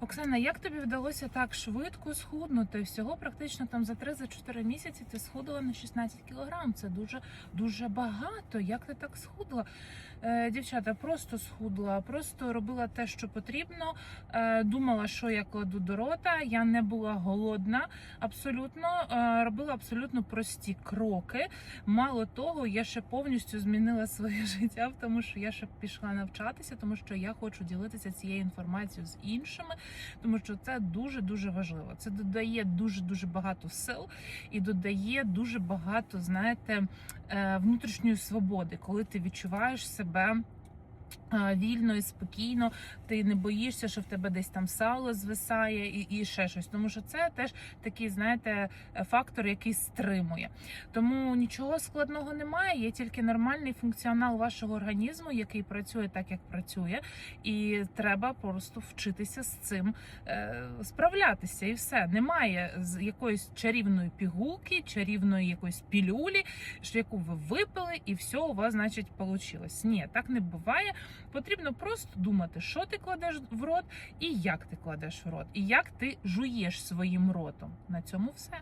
Оксана, як тобі вдалося так швидко схуднути? Всього практично там за 3-4 місяці ти схудила на 16 кілограм. Це дуже дуже багато. Як ти так схудла? Е, дівчата, просто схудла, просто робила те, що потрібно. Е, думала, що я кладу до рота. Я не була голодна, абсолютно е, робила абсолютно прості кроки. Мало того, я ще повністю змінила своє життя, тому що я ще пішла навчатися, тому що я хочу ділитися цією інформацією з іншими, тому що це дуже дуже важливо. Це додає дуже дуже багато сил і додає дуже багато, знаєте, е, внутрішньої свободи, коли ти відчуваєш себе. Е, Вільно і спокійно, ти не боїшся, що в тебе десь там сало звисає і, і ще щось. Тому що це теж такий, знаєте, е, фактор, який стримує. Тому нічого складного немає, є тільки нормальний функціонал вашого організму, який працює так, як працює, і треба просто вчитися з цим е, справлятися, і все. Немає з якоїсь чарівної пігулки, чарівної якоїсь пілюлі, яку ви випили, і все у вас, значить, вийшло. Ні, так не буває. Потрібно просто думати, що ти кладеш в рот і як ти кладеш в рот, і як ти жуєш своїм ротом. На цьому все.